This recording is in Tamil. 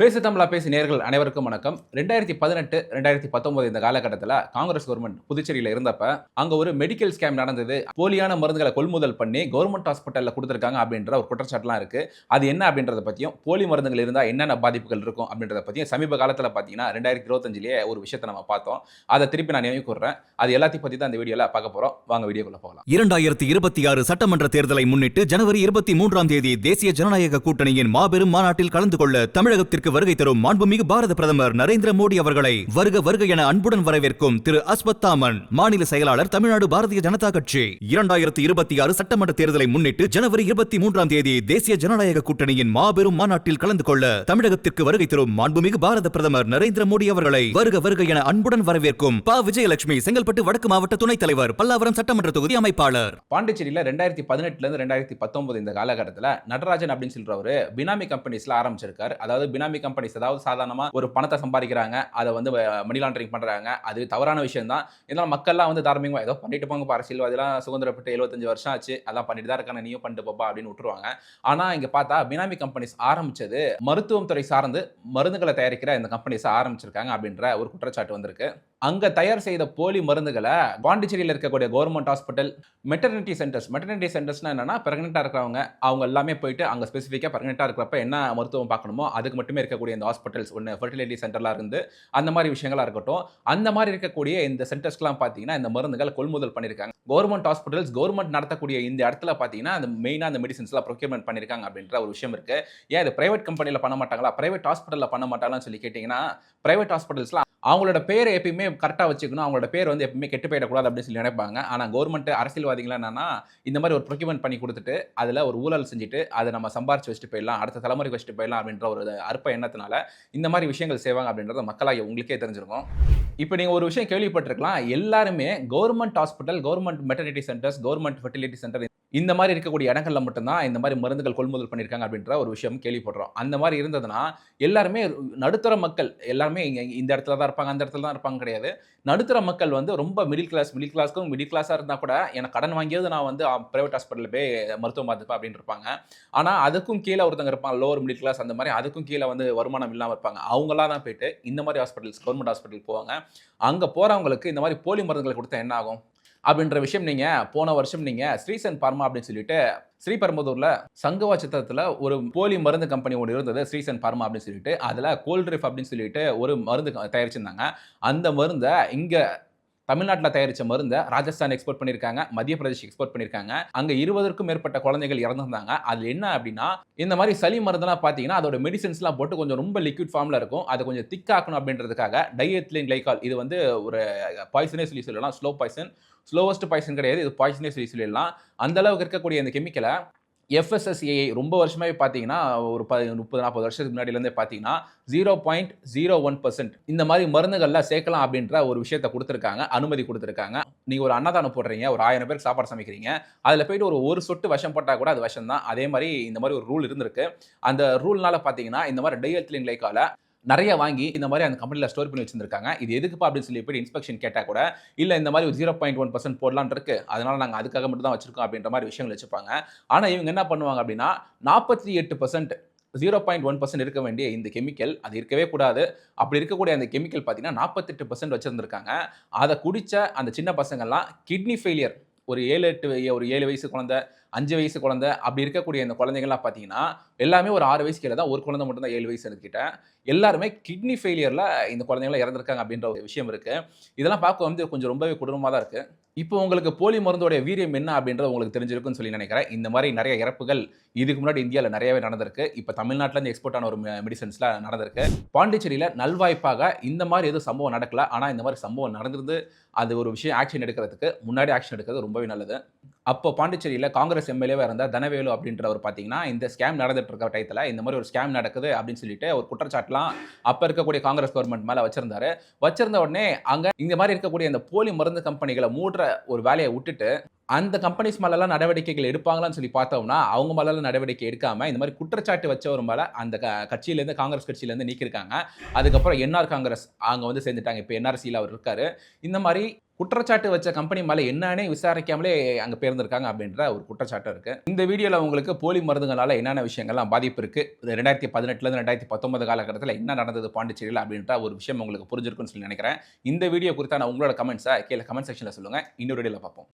பேசு தமிழா பேசி நேர்கள் அனைவருக்கும் வணக்கம். ரெண்டாயிரத்தி பதினெட்டு ரெண்டாயிரத்தி பத்தொன்பது இந்த காலகட்டத்தில் காங்கிரஸ் கவர்மெண்ட் புதுச்சேரியில் இருந்தப்ப அங்கே ஒரு மெடிக்கல் ஸ்கேம் நடந்தது. போலியான மருந்துகளை கொள்முதல் பண்ணி கவர்மெண்ட் ஹாஸ்பிட்டலில் கொடுத்துருக்காங்க அப்படின்ற ஒரு குற்றச்சாட்டுலாம் இருக்கு. அது என்ன அப்படின்றத பற்றியும் போலி மருந்துகள் இருந்தால் என்னென்ன பாதிப்புகள் இருக்கும் அப்படின்றத பற்றியும் சமீப காலத்தில் பார்த்தீங்கன்னா ரெண்டாயிரத்தி இருபத்தஞ்சிலேயே ஒரு விஷயத்தை நம்ம பார்த்தோம். அதை திருப்பி நான் நினைவு கூறுறேன் அது எல்லாத்தையும் பற்றி தான் இந்த வீடியோவில் பார்க்க போகிறோம் வாங்க வீடியோக்குள்ள போகலாம். இரண்டாயிரத்தி இருபத்தி ஆறு சட்டமன்ற தேர்தலை முன்னிட்டு ஜனவரி இருபத்தி மூன்றாம் தேதி தேசிய ஜனநாயக கூட்டணியின் மாபெரும் மாநாட்டில் கலந்து கொள்ள தமிழகத்திற்கு வருகை தரும் மாண்புமிகு பாரத பிரதமர் நரேந்திர மோடி அவர்களை வருக வருக என அன்புடன் வரவேற்கும் திரு அஸ்வத்தாமன் மாநில செயலாளர் தமிழ்நாடு பாரதிய ஜனதா கட்சி. இரண்டாயிரத்தி இருபத்தி ஆறு சட்டமன்ற தேர்தலை முன்னிட்டு ஜனவரி இருபத்தி மூன்றாம் தேதி தேசிய ஜனநாயக கூட்டணியின் மாபெரும் மாநாட்டில் கலந்து கொள்ள தமிழகத்திற்கு வருகை தரும் மாண்புமிகு பாரத பிரதமர் நரேந்திர மோடி அவர்களை வருக வருக என அன்புடன் வரவேற்கும் ப. விஜயலட்சுமி செங்கல்பட்டு வடக்கு மாவட்ட துணைத் தலைவர் பல்லாவரம் சட்டமன்ற தொகுதி அமைப்பாளர். பாண்டிச்சேரியில் ரெண்டாயிரத்தி பதினெட்டுலேருந்து ரெண்டாயிரத்தி பத்தொன்பது இந்த காலகட்டத்தில் நடராஜன் அப்படின்னு சொல்றவர் பினாமி கம்பெனிஸ்ல ஆரம்பிச்சிருக்காரு. அதாவது பினாமி கம்பெனிஸ் அதாவது சாதாரணமாக ஒரு பணத்தை சம்பாதிக்கிறாங்க அதை வந்து மணி லாண்டரிங் பண்ணுறாங்க அது தவறான விஷயம் தான் இதனால் மக்கள்லாம் வந்து தார்மீகமாக ஏதோ பண்ணிட்டு போங்க அரசியல்வாதிலாம் சுதந்திரப்பட்டு எழுபத்தஞ்சு வருஷம் ஆச்சு அதான் பண்ணிட்டு தான் இருக்காங்க நீயும் பண்ணிட்டு போப்பா அப்படின்னு விட்டுருவாங்க. ஆனால் இங்கே பார்த்தா பினாமி கம்பெனிஸ் ஆரம்பிச்சது மருத்துவம் துறை சார்ந்து மருந்துகளை தயாரிக்கிற இந்த கம்பெனிஸை ஆரம்பிச்சிருக்காங்க அப்படின்ற ஒரு குற்றச்சாட்டு வந்திருக்கு. அங்க தயார் செய்த போலி மருந்துகளை பாண்டிச்சேரியில் இருக்கக்கூடிய government hospital maternity centres maternity சென்டர்ஸ்னா என்னன்னா பிரெக்னெண்ட்டாக இருக்கிறவங்க அவங்க எல்லாமே போயிட்டு அங்கே ஸ்பெசிஃபிக்காக பிரெக்னெண்ட்டாக இருக்கிறப்ப என்ன மருத்துவம் பார்க்கணுமோ அதுக்கு மட்டுமே இருக்கக்கூடிய இந்த ஹாஸ்பிட்டல்ஸ் ஒன்று ஃபெர்டிலிட்டி சென்டர்லாம் இருந்து அந்த மாதிரி விஷயங்களாக இருக்கட்டும் அந்த மாதிரி இருக்கக்கூடிய இந்த சென்டர்ஸ்க்குலாம் பார்த்தீங்கன்னா இந்த மருந்துகள் கொள்முதல் பண்ணியிருக்காங்க கவர்மெண்ட் ஹாஸ்பிட்டல்ஸ் கவர்மெண்ட் நடத்தக்கூடிய இந்த இடத்துல பார்த்தீங்கன்னா அந்த மெயினாக அந்த மெடிசன்ஸ்லாம் ப்ரொக்யூர்மெண்ட் பண்ணியிருக்காங்க அப்படின்ற ஒரு விஷயம் இருக்குது ஏன் இது பிரைவேட் கம்பெனியில் பண்ண மாட்டாங்களா? பிரைவேட் ஹாஸ்பிட்டலில் பண்ண மாட்டாங்களான்னு சொல்லி கேட்டிங்கன்னா பிரைவேட் ஹாஸ்பிட்டல்ஸ்லாம் அவங்களோட பேரை எப்பயுமே கரெக்டாக வச்சுக்கணும். அவங்களோட பேர் வந்து எப்பயுமே கெட்டு போயிடக்கூடாது அப்படின்னு சொல்லி நினைப்பாங்க. ஆனால் கவர்மெண்ட் அரசியல்வாதிகள் என்னன்னா இந்த மாதிரி ஒரு ப்ரொக்யூமெண்ட் பண்ணி கொடுத்துட்டு அதில் ஒரு ஊழல் செஞ்சுட்டு அதை நம்ம சம்பாரிச்சு வச்சுட்டு போயிடலாம் அடுத்த தலைமுறைக்கு வச்சுட்டு போயிடலாம் அப்படின்ற ஒரு அற்ப எண்ணத்தினால இந்த மாதிரி விஷயங்கள் செய்வாங்க அப்படின்றத மக்களாகி உங்களுக்கே தெரிஞ்சிருக்கும். இப்போ நீங்கள் ஒரு விஷயம் கேள்விப்பட்டிருக்கலாம். எல்லாருமே government hospital government maternity centres government fertility centre இந்த மாதிரி இருக்கக்கூடிய இடங்கள்ல மட்டும்தான் இந்த மாதிரி மருந்துகள் கொள்முதல் பண்ணியிருக்காங்க அப்படின்ற ஒரு விஷயம் கேள்விப்படுறோம். அந்த மாதிரி இருந்ததுன்னா எல்லாருமே நடுத்தர மக்கள் எல்லாருமே இந்த இடத்துல தான் இருப்பாங்க அந்த இடத்துல தான் இருப்பாங்க கிடையாது. நடுத்தர மக்கள் வந்து ரொம்ப மிடில் கிளாஸ் மிடில் கிளாஸ்க்கும் மிடில் கிளாஸாக இருந்தால் கூட எனக்கு கடன் வாங்கியது நான் வந்து ப்ரைவேட் ஹாஸ்பிட்டலில் போய் மருத்துவம் பார்த்துப்பேன் அப்படின்னு இருப்பாங்க. ஆனால் அதுக்கும் கீழே ஒருத்தங்க இருப்பாங்க லோவர் மிடில் கிளாஸ் அந்த மாதிரி அதுக்கும் கீழே வந்து வருமானம் இல்லாமல் இருப்பாங்க. அவங்களாம் தான் போயிட்டு இந்த மாதிரி ஹாஸ்பிட்டல்ஸ் கவர்மெண்ட் ஹாஸ்பிட்டல் போவாங்க. அங்கே போகிறவங்களுக்கு இந்த மாதிரி போலி மருந்துகளை கொடுத்தா என்ன ஆகும்? அப்படின்ற விஷயம் நீங்கள் போன வருஷம் நீங்கள் ஸ்ரீசன் பார்மா அப்படின்னு சொல்லிட்டு ஸ்ரீபெரும்புதூரில் சங்கவா சித்திரத்தில் ஒரு போலி மருந்து கம்பெனி ஒன்று இருந்தது ஸ்ரீசன் பார்மா அப்படின்னு சொல்லிட்டு. அதில் கோல்ட்ரிஃப் அப்படின்னு சொல்லிட்டு ஒரு மருந்து தயாரிச்சிருந்தாங்க. அந்த மருந்தை இங்கே தமிழ்நாட்டில் தயாரித்த மருந்தை ராஜஸ்தான் எக்ஸ்போர்ட் பண்ணியிருக்காங்க மத்திய பிரதேஷ் எக்ஸ்போர்ட் பண்ணியிருக்காங்க. அங்கே இருபதற்கும் மேற்பட்ட குழந்தைகள் இறந்துருந்தாங்க. அது என்ன அப்படின்னா இந்த மாதிரி சளி மருந்தெல்லாம் பார்த்தீங்கன்னா அதோட மெடிசன்ஸ்லாம் போட்டு கொஞ்சம் ரொம்ப லிக்விட் ஃபார்மில் இருக்கும். அதை கொஞ்சம் திக்காக்கணும் அப்படின்றதுக்காக டைஎத்லின் கிளைகால் இது வந்து ஒரு பாய்சனே சொல்லி சொல்லலாம் ஸ்லோ பாய்சன் ஸ்லோவஸ்ட் பாய்சன் கிடையாது. இது பாய்சனே சொல்லி சொல்லிடலாம் அந்த அளவுக்கு இருக்கக்கூடிய இந்த கெமிக்கலை எஃப்எஸ்எஸ்ஏஐ ரொம்ப வருஷமாவே பார்த்தீங்கன்னா ஒரு ப முப்பது நாற்பது வருஷத்துக்கு முன்னாடியிலேருந்தே பார்த்தீங்கன்னா zero point zero one percent இந்த மாதிரி மருந்துகள்லாம் சேர்க்கலாம் அப்படின்ற ஒரு விஷயத்தை கொடுத்துருக்காங்க அனுமதி கொடுத்துருக்காங்க. நீங்கள் ஒரு அன்னதானம் போடுறீங்க ஒரு ஆயிரம் பேருக்கு சாப்பாடு சமைக்கிறீங்க அதில் போயிட்டு ஒரு ஒரு சொட்டு விஷம் போட்டால் கூட அது விஷம் தான் அதே மாதிரி இந்த மாதிரி ஒரு ரூல் இருந்திருக்கு. அந்த ரூல்னால பார்த்தீங்கன்னா இந்த மாதிரி டையத்லின் லைக்கால நிறைய வாங்கி இந்த மாதிரி அந்த கம்பெனியில் ஸ்டோர் பண்ணி வச்சிருக்காங்க இது எதுக்குப்பா அப்படின்னு சொல்லி போய் இன்ஸ்பெக்ஷன் கேட்டால் கூட இல்லை இந்த மாதிரி ஒரு ஜீரோ பாயிண்ட் ஒன் பர்சன்ட் போடலான் இருக்கு. அதனால நாங்கள் அதுக்காக மட்டும் தான் வச்சிருக்கோம் அப்படின்ற மாதிரி விஷயங்கள் வச்சுப்பாங்க. ஆனால் இவங்க என்ன பண்ணுவாங்க அப்படின்னா நாற்பத்தி எட்டு percent zero point one percent இருக்க வேண்டிய இந்த கெமிக்கல் அது இருக்கவே கூடாது. அப்படி இருக்கக்கூடிய அந்த கெமிக்கல் பார்த்தீங்கன்னா நாற்பத்தெட்டு பர்சன்ட் வச்சுருந்துருக்காங்க. அதை குடித்த அந்த சின்ன பசங்கள்லாம் கிட்னி ஃபெயிலியர் ஒரு ஏழு எட்டு ஒரு ஏழு வயசு குழந்தை அஞ்சு வயசு குழந்தை அப்படி இருக்கக்கூடிய இந்த குழந்தைங்கள்லாம் பார்த்தீங்கன்னா எல்லாமே ஒரு ஆறு வயசு கீழே தான் ஒரு குழந்தை மட்டும் தான் ஏழு வயசு இருக்கிட்ட எல்லாருமே கிட்னி ஃபெயிலியரில் இந்த குழந்தைங்களாம் இறந்துருக்காங்க அப்படின்ற ஒரு விஷயம் இருக்குது இதெல்லாம் பார்க்க வந்து கொஞ்சம் ரொம்பவே கொடூரமாக தான் இருக்குது இப்போ உங்களுக்கு போலி மருந்தோடைய வீரியம் என்ன அப்படின்றது உங்களுக்கு தெரிஞ்சிருக்குன்னு சொல்லி நினைக்கிறேன். இந்த மாதிரி நிறைய இறப்புகள் இதுக்கு முன்னாடி இந்தியாவில் நிறையவே நடந்திருக்கு. இப்போ தமிழ்நாட்டிலேருந்து எக்ஸ்போர்ட் ஆன ஒரு மெடிசன்ஸ்லாம் நடந்திருக்கு. பாண்டிச்சேரியில் நல்வாய்ப்பாக இந்த மாதிரி எதுவும் சம்பவம் நடக்கல. ஆனால் இந்த மாதிரி சம்பவம் நடந்திருந்து அது ஒரு விஷயம் ஆக்ஷன் எடுக்கிறதுக்கு முன்னாடி ஆக்ஷன் எடுக்கிறது ரொம்பவே நல்லது. அப்போ பாண்டிச்சேரியில் காங்கிரஸ் எம்எல்ஏவாக இருந்தால் தனவேலு அப்படின்றவர் பார்த்தீங்கன்னா இந்த ஸ்கேம் நடந்துட்டு இருக்க டயத்தில் இந்த மாதிரி ஒரு ஸ்கேம் நடக்குது அப்படின்னு சொல்லிட்டு ஒரு குற்றச்சாட்டுலாம் அப்போ இருக்கக்கூடிய காங்கிரஸ் கவர்மெண்ட் மேலே வச்சிருந்தாரு. வச்சிருந்த உடனே அங்கே இந்த மாதிரி இருக்கக்கூடிய அந்த போலி மருந்து கம்பெனிகளை மூடுற ஒரு வேலையை விட்டுட்டு அந்த கம்பெனிஸ் மேலெல்லாம் நடவடிக்கைகள் எடுப்பாங்களான்னு சொல்லி பார்த்தோம்னா அவங்க மேலெல்லாம் நடவடிக்கை எடுக்காமல் இந்த மாதிரி குற்றச்சாட்டு வச்சவர் மேலே அந்த க கட்சியிலேருந்து காங்கிரஸ் கட்சியிலேருந்து நீக்கியிருக்காங்க. அதுக்கப்புறம் என்ஆர் காங்கிரஸ் அங்கே வந்து சேர்ந்துட்டாங்க. இப்போ என்ஆர்சியில் அவர் இருக்காரு. இந்த மாதிரி குற்றச்சாட்டு வச்ச கம்பெனி மேலே என்னன்னே விசாரிக்காமலே அங்கே பேர்ந்திருக்காங்க அப்படின்ற ஒரு குற்றச்சாட்டு இருக்குது இந்த வீடியோவில் உங்களுக்கு போலி மருந்துகளால் என்னென்ன விஷயங்கள்லாம் பாதிப்பு இருக்குது ரெண்டாயிரத்தி பதினெட்டுலேருந்து ரெண்டாயிரத்தி பத்தொன்பது காலகட்டத்தில் என்ன நடந்தது பாண்டிச்சேரியில் அப்படின்ற ஒரு விஷயம் உங்களுக்கு புரிஞ்சிருக்குன்னு சொல்லி நினைக்கிறேன். இந்த வீடியோ குறித்தான உங்களோட கமெண்ட்ஸை கீழே கமெண்ட் செக்ஷனில் சொல்லுங்கள் இன்னொரு வீடியோவில் பார்ப்போம்.